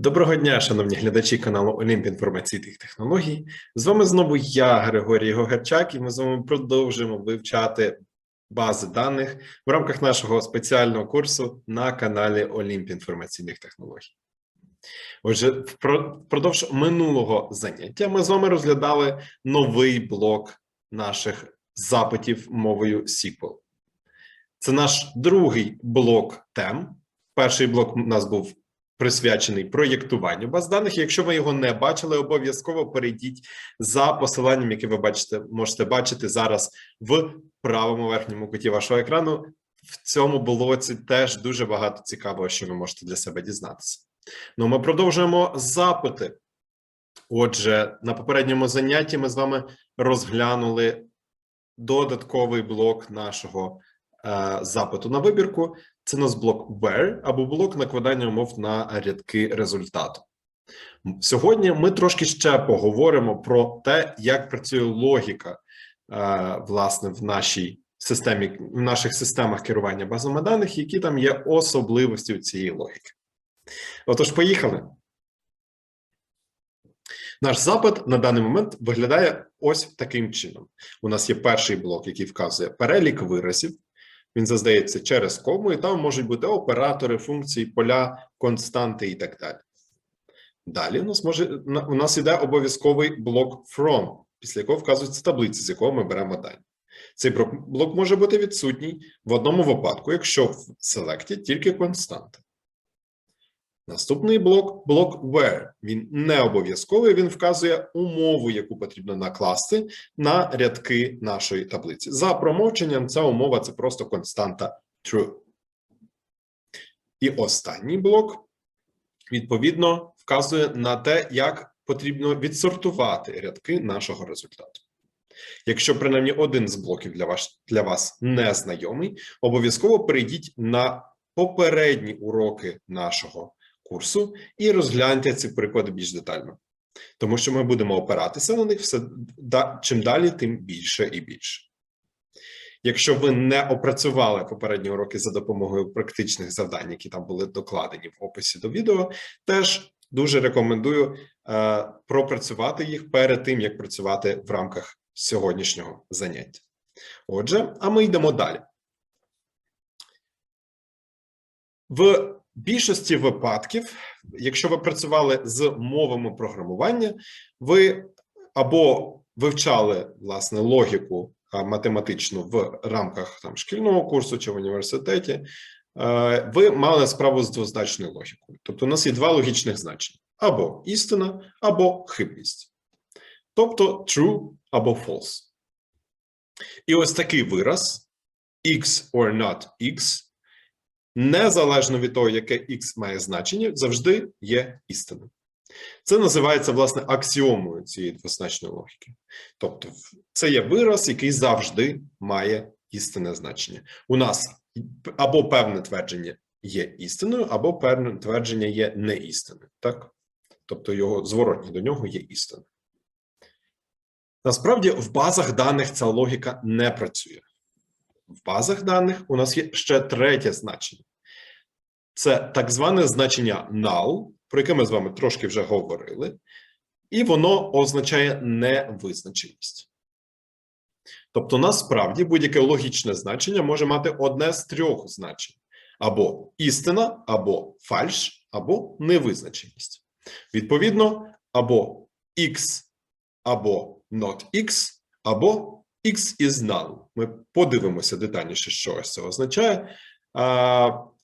Доброго дня, шановні глядачі каналу Олімп інформаційних технологій. З вами знову я, Григорій Гогарчак, і ми з вами продовжуємо вивчати бази даних в рамках нашого спеціального курсу на каналі Олімп інформаційних технологій. Отже, впродовж минулого заняття ми з вами розглядали новий блок наших запитів мовою SQL. Це наш другий блок тем. Перший блок у нас був присвячений проєктуванню баз даних. Якщо ви його не бачили, обов'язково перейдіть за посиланням, яке ви бачите, можете бачити зараз в правому верхньому куті вашого екрану. В цьому блоці теж дуже багато цікавого, що ви можете для себе дізнатися. Ну, ми продовжуємо запити. Отже, на попередньому занятті ми з вами розглянули додатковий блок нашого е, запиту на вибірку. Це у нас блок where або блок накладання умов на рядки результату. Сьогодні ми трошки ще поговоримо про те, як працює логіка, е, власне, в нашій системі, в наших системах керування базами даних, які там є особливості цієї логіки. Отож, поїхали. Наш запит на даний момент виглядає ось таким чином. У нас є перший блок, який вказує перелік виразів. Він заздається через кому, і там можуть бути оператори, функції, поля, константи і так далі. Далі у нас може у нас іде обов'язковий блок from, після якого вказується таблиця, з якого ми беремо дані. Цей блок може бути відсутній в одному випадку, якщо в селекті тільки константи. Наступний блок блок where. Він не обов'язковий, він вказує умову, яку потрібно накласти на рядки нашої таблиці. За промовченням, ця умова це просто константа true. І останній блок, відповідно, вказує на те, як потрібно відсортувати рядки нашого результату. Якщо принаймні один з блоків для вас, для вас не знайомий, обов'язково перейдіть на попередні уроки нашого курсу і розгляньте ці приклади більш детально. Тому що ми будемо опиратися на них все чим далі, тим більше і більше. Якщо ви не опрацювали попередні уроки за допомогою практичних завдань, які там були докладені в описі до відео, теж дуже рекомендую е, пропрацювати їх перед тим, як працювати в рамках сьогоднішнього заняття. Отже, а ми йдемо далі. В більшості випадків, якщо ви працювали з мовами програмування, ви або вивчали власне логіку математичну в рамках там шкільного курсу чи в університеті, е, ви мали справу з двозначною логікою. Тобто, у нас є два логічних значення: або істина, або хибність, тобто true або false. І ось такий вираз x or not x незалежно від того, яке x має значення, завжди є істиною. Це називається власне аксіомою цієї двозначної логіки. Тобто, це є вираз, який завжди має істинне значення. У нас або певне твердження є істиною, або певне твердження є неістинною. Так? Тобто його зворотні до нього є істина. Насправді, в базах даних ця логіка не працює. В базах даних у нас є ще третє значення. Це так зване значення null, про яке ми з вами трошки вже говорили, і воно означає невизначеність. Тобто, насправді будь-яке логічне значення може мати одне з трьох значень: або істина, або фальш, або невизначеність. Відповідно, або x, або not x, або x is null. Ми подивимося детальніше, що це означає.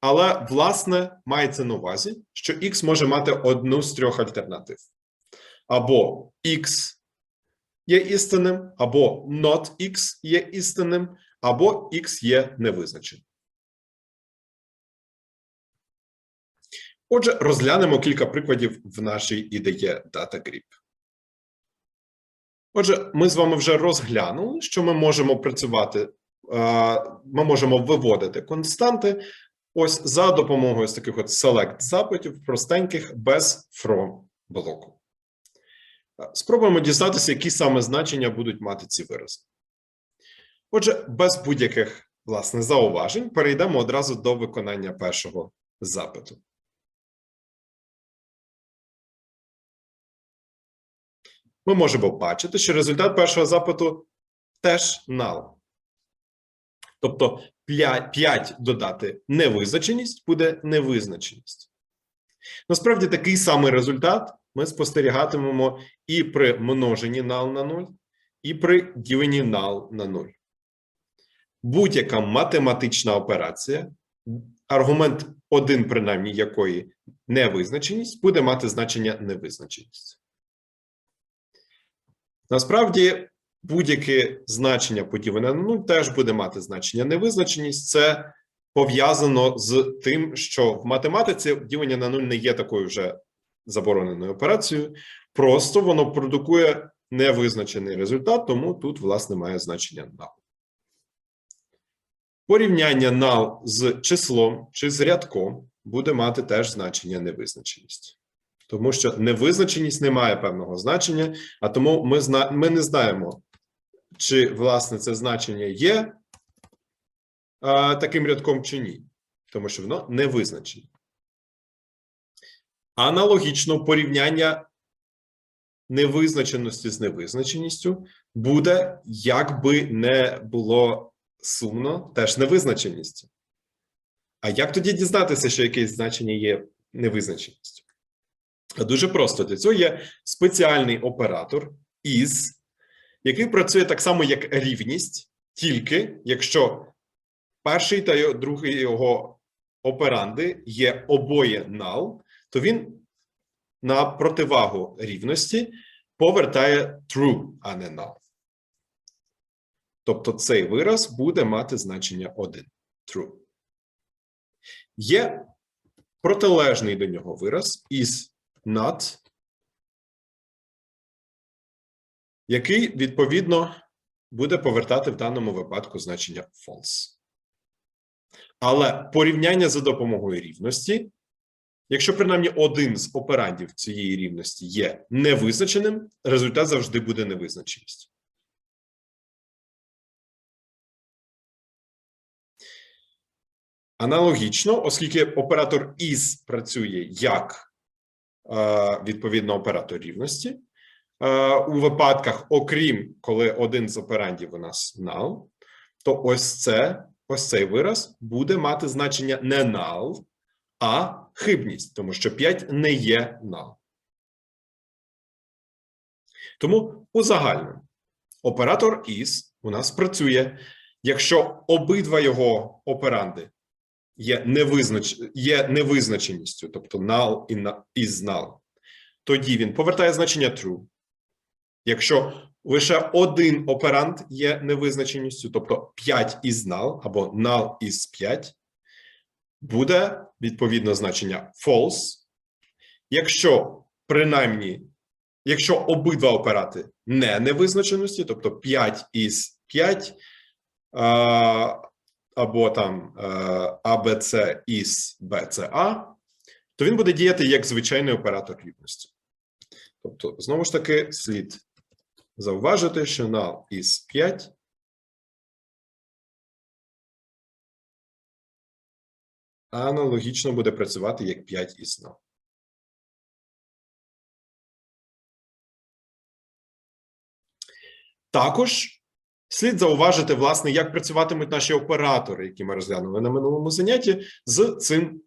Але, власне, мається на увазі, що x може мати одну з трьох альтернатив: або x є істинним, або not x є істинним, або x є невизначеним. Отже, розглянемо кілька прикладів в нашій ідеї DataGrip. Отже, ми з вами вже розглянули, що ми можемо працювати, е, ми можемо виводити константи ось за допомогою ось таких от select запитів, простеньких, без from блоку. Е, Спробуємо дізнатися, які саме значення будуть мати ці вирази. Отже, без будь-яких власне зауважень перейдемо одразу до виконання першого запиту. Ми можемо бачити, що результат першого запиту теж null. Тобто 5 додати невизначеність буде невизначеність. Насправді такий самий результат ми спостерігатимемо і при множенні null на 0, і при діленні null на 0. Будь-яка математична операція, аргумент один, принаймні якої невизначеність, буде мати значення невизначеність. Насправді, будь-яке значення поділене на 0 теж буде мати значення невизначеність. Це пов'язано з тим, що в математиці ділення на 0 не є такою вже забороненою операцією, просто воно продукує невизначений результат, тому тут, власне, має значення null. Порівняння null з числом чи з рядком буде мати теж значення невизначеність. Тому що невизначеність не має певного значення, а тому ми, зна... ми не знаємо, чи власне це значення є а, таким рядком чи ні, тому що воно не визначене. Аналогічно порівняння невизначеності з невизначеністю буде, як би не було сумно, теж невизначеністю. А як тоді дізнатися, що якесь значення є невизначеністю? Дуже просто для цього є спеціальний оператор is, який працює так само, як рівність, тільки якщо перший та другий його операнди є обоє null, то він на противагу рівності повертає true, а не null. Тобто цей вираз буде мати значення 1 true. Є протилежний до нього вираз is not, який відповідно буде повертати в даному випадку значення false. Але порівняння за допомогою рівності, якщо принаймні один з операндів цієї рівності є невизначеним, результат завжди буде невизначеністю. Аналогічно, оскільки оператор is працює як відповідно оператор рівності, е, у випадках, окрім коли один з операндів у нас null, то ось це, ось цей вираз буде мати значення не null, а хибність, тому що 5 не є null. Тому узагальнено, оператор is у нас працює, якщо обидва його операнди є, невизнач... є невизначеністю, тобто null і na- is null, тоді він повертає значення true. Якщо лише один операнд є невизначеністю, тобто 5 is null або null is 5, буде відповідно значення false. Якщо принаймні, якщо обидва операти не невизначеності, тобто 5 із 5, а, або там е, ABC із BCA, то він буде діяти як звичайний оператор рівності. Тобто, знову ж таки, слід зауважити, що null із 5 аналогічно буде працювати як 5 із 0. Також слід зауважити, власне, як працюватимуть наші оператори, які ми розглянули на минулому занятті, з цим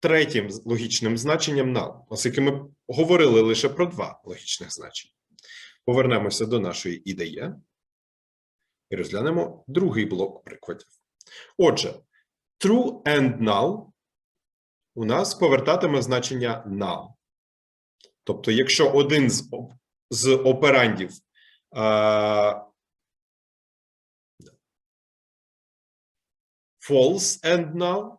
третім логічним значенням null, оскільки ми говорили лише про два логічних значення. Повернемося до нашої ідеї і розглянемо другий блок прикладів. Отже, true and null у нас повертатиме значення null. Тобто, якщо один з, з операндів а, false and null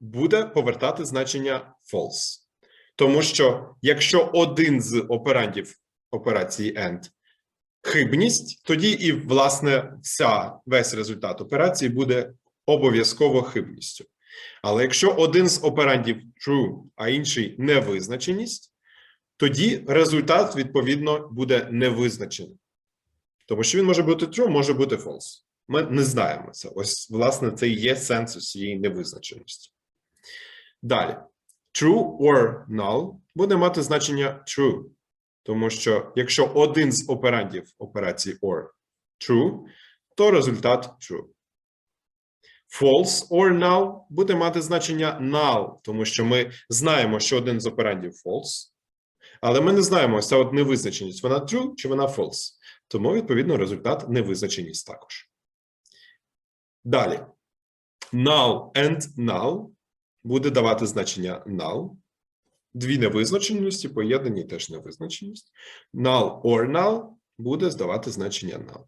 буде повертати значення false. Тому що якщо один з операндів операції AND хибність, тоді і, власне, вся, весь результат операції буде обов'язково хибністю. Але якщо один з операндів true, а інший невизначеність, тоді результат, відповідно, буде невизначеним. Тому що він може бути true, може бути false. Ми не знаємо це. Ось, власне, це і є сенс цієї невизначеності. Далі. True or null буде мати значення true. Тому що якщо один з операндів операції or true, то результат true. False or null буде мати значення null, тому що ми знаємо, що один з операндів false, але ми не знаємо, ось ця от невизначеність, вона true чи вона false. Тому, відповідно, результат невизначеність також. Далі. Null and null буде давати значення null. Дві невизначеності, поєднані теж невизначеність. Null or null буде здавати значення null.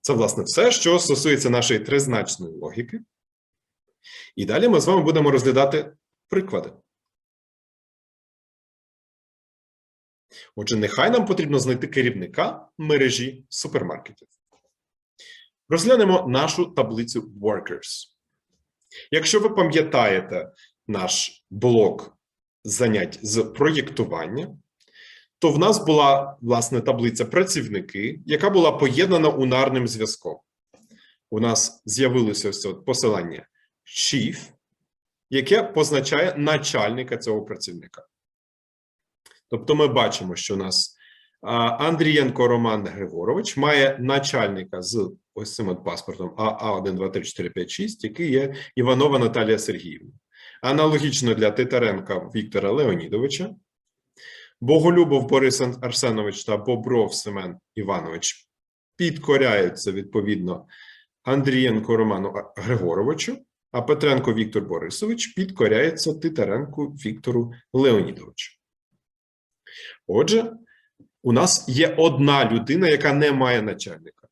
Це, власне, все, що стосується нашої тризначної логіки. І далі ми з вами будемо розглядати приклади. Отже, нехай нам потрібно знайти керівника мережі супермаркетів. Розглянемо нашу таблицю Workers. Якщо ви пам'ятаєте наш блок занять з проєктування, то в нас була власне таблиця працівники, яка була поєднана унарним зв'язком. У нас з'явилося ось посилання chief, яке позначає начальника цього працівника. Тобто ми бачимо, що у нас Андрієнко Роман Григорович має начальника з ось цим от паспортом АА1, 2, 3, 4, 5, 6, який є Іванова Наталія Сергіївна. Аналогічно для Титаренка Віктора Леонідовича, Боголюбов Борис Арсенович та Бобров Семен Іванович підкоряються відповідно Андрієнко Роману Григоровичу, а Петренко Віктор Борисович підкоряється Титаренку Віктору Леонідовичу. Отже, у нас є одна людина, яка не має начальника.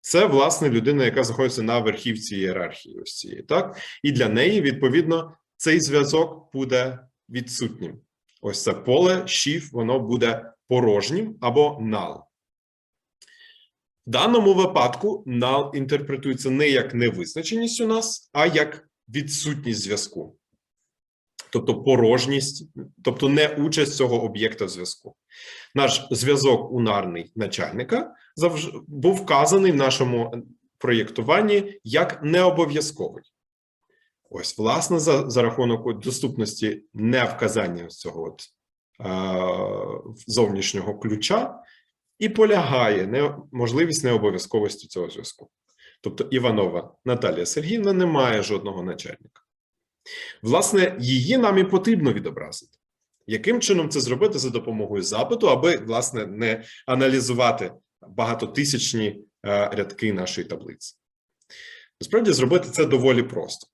Це, власне, людина, яка знаходиться на верхівці ієрархії ось цієї, так? І для неї, відповідно, цей зв'язок буде відсутнім. Ось це поле, шіф, воно буде порожнім або null. В даному випадку null інтерпретується не як невизначеність у нас, а як відсутність зв'язку. Тобто порожність, тобто не участь цього об'єкта зв'язку. Наш зв'язок унарний начальника завжди був вказаний в нашому проєктуванні як необов'язковий. Ось, власне, за, за рахунок доступності невказання цього от, е, зовнішнього ключа і полягає не, можливість необов'язковості цього зв'язку. Тобто Іванова Наталія Сергіївна не має жодного начальника. Власне, її нам і потрібно відобразити. Яким чином це зробити за допомогою запиту, аби, власне, не аналізувати багатотисячні е, рядки нашої таблиці? Насправді, зробити це доволі просто.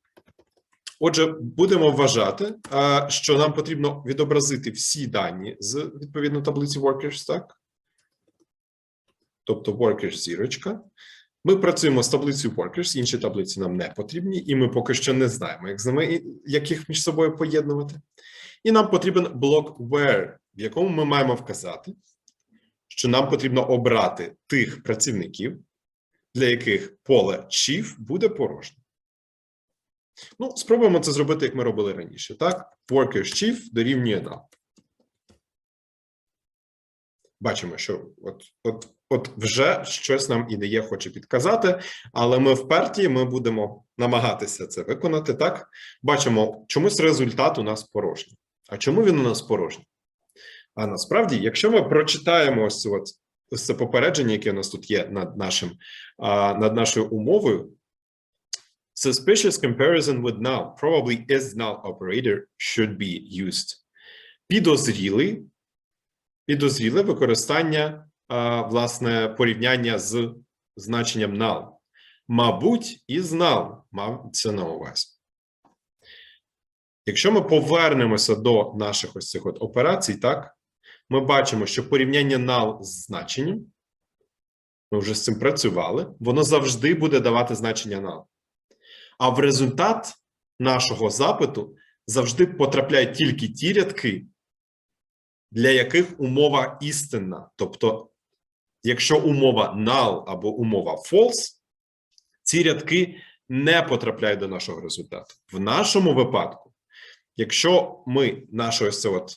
Отже, будемо вважати, е, що нам потрібно відобразити всі дані з відповідно таблиці Workers, так? Тобто Workers зірочка. Ми працюємо з таблицею Workers, інші таблиці нам не потрібні, і ми поки що не знаємо, як з ними, як їх між собою поєднувати. І нам потрібен блок where, в якому ми маємо вказати, що нам потрібно обрати тих працівників, для яких поле chief буде порожнім. Ну, спробуємо це зробити, як ми робили раніше. Так, Workers chief дорівнює null. Бачимо, що от, от, от вже щось нам ідея хоче підказати, але ми вперті ми будемо намагатися це виконати. Так, бачимо, чомусь результат у нас порожній. А чому він у нас порожній? А насправді, якщо ми прочитаємо ось от, ось це попередження, яке у нас тут є над нашим над нашою умовою. Suspicious comparison with null, probably is null operator should be used. Підозрілий, підозріле використання, власне, порівняння з значенням null. Мабуть, із null мав це на увазі. Якщо ми повернемося до наших ось цих от операцій, так, ми бачимо, що порівняння null з значенням, ми вже з цим працювали, воно завжди буде давати значення null. А в результат нашого запиту завжди потрапляють тільки ті рядки, для яких умова істинна. Тобто, якщо умова null або умова false, ці рядки не потрапляють до нашого результату. В нашому випадку, якщо ми нашу ось це от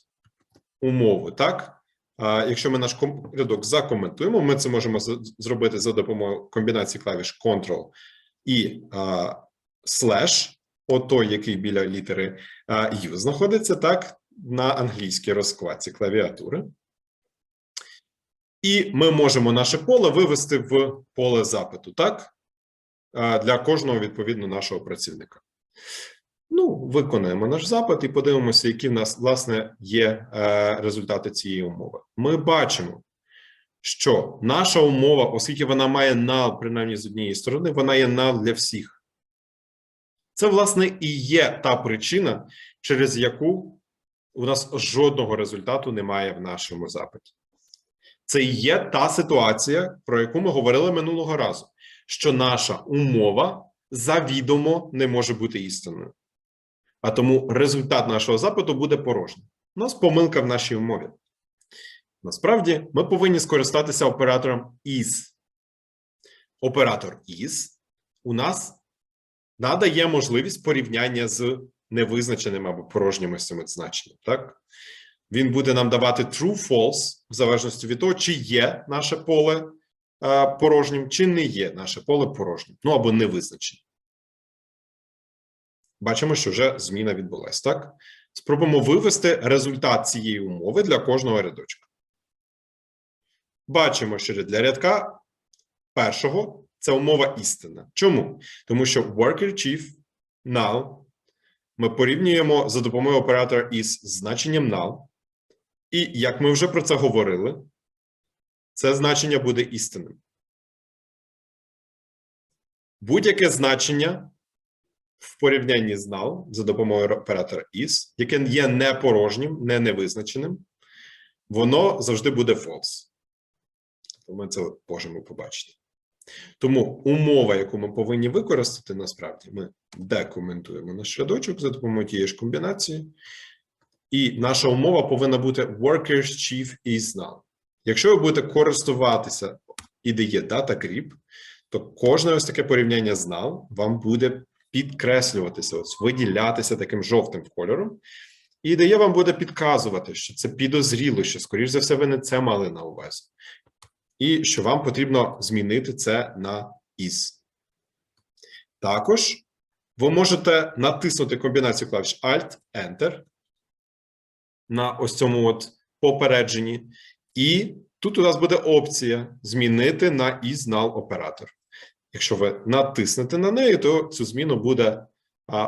умову, так, а, якщо ми наш рядок закоментуємо, ми це можемо зробити за допомогою комбінації клавіш Ctrl і а, slash отой, який біля літери U знаходиться, так, на англійській розкладці клавіатури. І ми можемо наше поле вивести в поле запиту, так? Для кожного відповідно нашого працівника. Ну, виконаємо наш запит і подивимося, які в нас, власне, є е, результати цієї умови. Ми бачимо, що наша умова, оскільки вона має null, принаймні з однієї сторони, вона є null для всіх. Це, власне, і є та причина, через яку у нас жодного результату немає в нашому запиті. Це є та ситуація, про яку ми говорили минулого разу, що наша умова завідомо не може бути істинною. А тому результат нашого запиту буде порожнім. У нас помилка в нашій умові. Насправді, ми повинні скористатися оператором is. Оператор is у нас надає можливість порівняння з невизначеним або порожнім ось цим значенням. Так? Він буде нам давати true, false, в залежності від того, чи є наше поле порожнім, чи не є наше поле порожнім, ну або невизначеним. Бачимо, що вже зміна відбулась, так? Спробуємо вивести результат цієї умови для кожного рядочка. Бачимо, що для рядка першого це умова істина. Чому? Тому що worker chief null ми порівнюємо за допомогою оператора із значенням null. І як ми вже про це говорили, це значення буде істинним. Будь-яке значення в порівнянні з null за допомогою оператора is, яке є не порожнім, не невизначеним, воно завжди буде false. Ми це можемо побачити. Тому умова, яку ми повинні використати, насправді, ми декоментуємо наш рядочок за допомогою тієї ж комбінації. І наша умова повинна бути workers chief is null. Якщо ви будете користуватися ідеє data creep, то кожне ось таке порівняння з null вам буде підкреслюватися, ось виділятися таким жовтим кольором. І ідея вам буде підказувати, що це підозріло, що, скоріш за все, ви не це мали на увазі. І що вам потрібно змінити це на is. Також ви можете натиснути комбінацію клавіш Alt-Enter на ось цьому от попередженні. І тут у нас буде опція змінити на null оператор. Якщо ви натиснете на неї, то цю зміну буде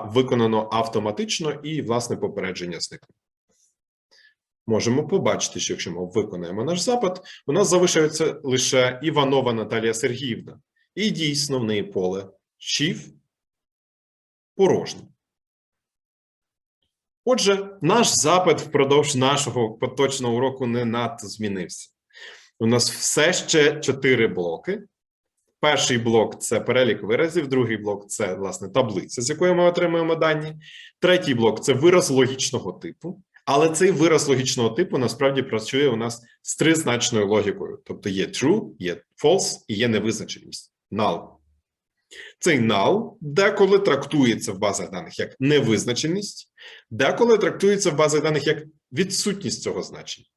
виконано автоматично і, власне, попередження зникне. Можемо побачити, що якщо ми виконаємо наш запит, у нас залишається лише Іванова Наталія Сергіївна. І дійсно в неї поле Chief порожнє. Отже, наш запит впродовж нашого поточного уроку не надто змінився. У нас все ще чотири блоки. Перший блок це перелік виразів, другий блок це, власне, таблиця, з якої ми отримуємо дані. Третій блок це вираз логічного типу. Але цей вираз логічного типу насправді працює у нас з тризначною логікою. Тобто є true, є false і є невизначеність null. Цей null деколи трактується в базах даних як невизначеність, деколи трактується в базах даних як відсутність цього значення.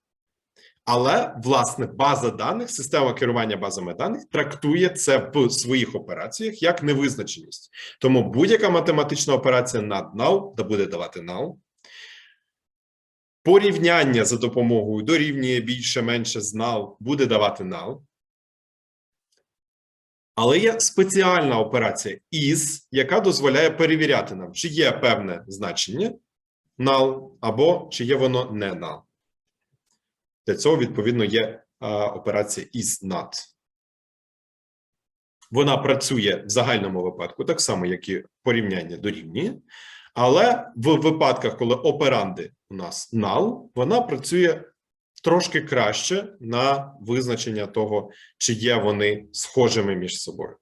Але, власне, база даних, система керування базами даних трактує це в своїх операціях як невизначеність. Тому будь-яка математична операція над null, де буде давати null, порівняння за допомогою дорівнює більше-менше з null, буде давати null. Але є спеціальна операція is, яка дозволяє перевіряти нам, чи є певне значення null, або чи є воно не null. Для цього, відповідно, є а, операція is not. Вона працює в загальному випадку, так само, як і порівняння дорівнює. Але в випадках, коли операнди у нас null, вона працює трошки краще на визначення того, чи є вони схожими між собою.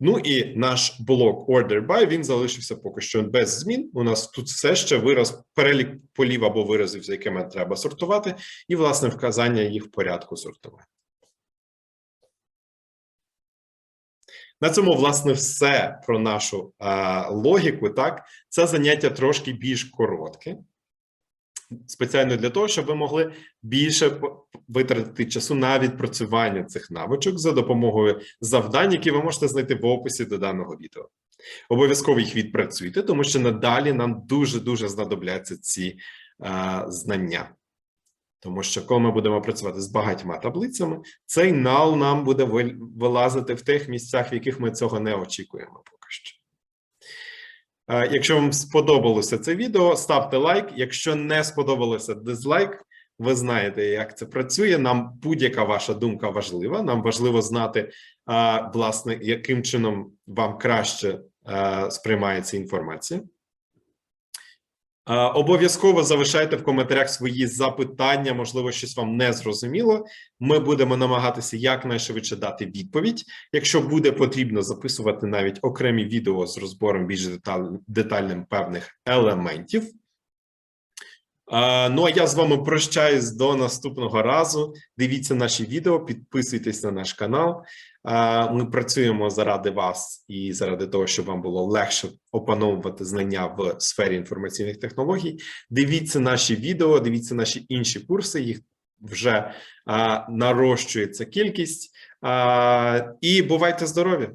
Ну і наш блок order by, він залишився поки що без змін. У нас тут все ще вираз перелік полів або виразів, з якими треба сортувати, і, власне, вказання їх в порядку сортування. На цьому, власне, все про нашу а, логіку. Так, це заняття трошки більш коротке. Спеціально для того, щоб ви могли більше витратити часу на відпрацювання цих навичок за допомогою завдань, які ви можете знайти в описі до даного відео. Обов'язково їх відпрацюйте, тому що надалі нам дуже дуже знадобляться ці е, знання. Тому що коли ми будемо працювати з багатьма таблицями, цей нал нам буде вилазити в тих місцях, в яких ми цього не очікуємо поки що. Е, Якщо вам сподобалося це відео, ставте лайк. Якщо не сподобалося дизлайк, ви знаєте, як це працює. Нам будь-яка ваша думка важлива. Нам важливо знати, власне, яким чином вам краще сприймається інформація. Обов'язково залишайте в коментарях свої запитання, можливо, щось вам не зрозуміло. Ми будемо намагатися якнайшвидше дати відповідь. Якщо буде потрібно записувати навіть окремі відео з розбором більш деталь- детальним певних елементів. Ну а я з вами прощаюсь до наступного разу. Дивіться наші відео, підписуйтесь на наш канал. Ми працюємо заради вас і заради того, щоб вам було легше опановувати знання в сфері інформаційних технологій. Дивіться наші відео, дивіться наші інші курси. Їх вже нарощується кількість. І бувайте здорові!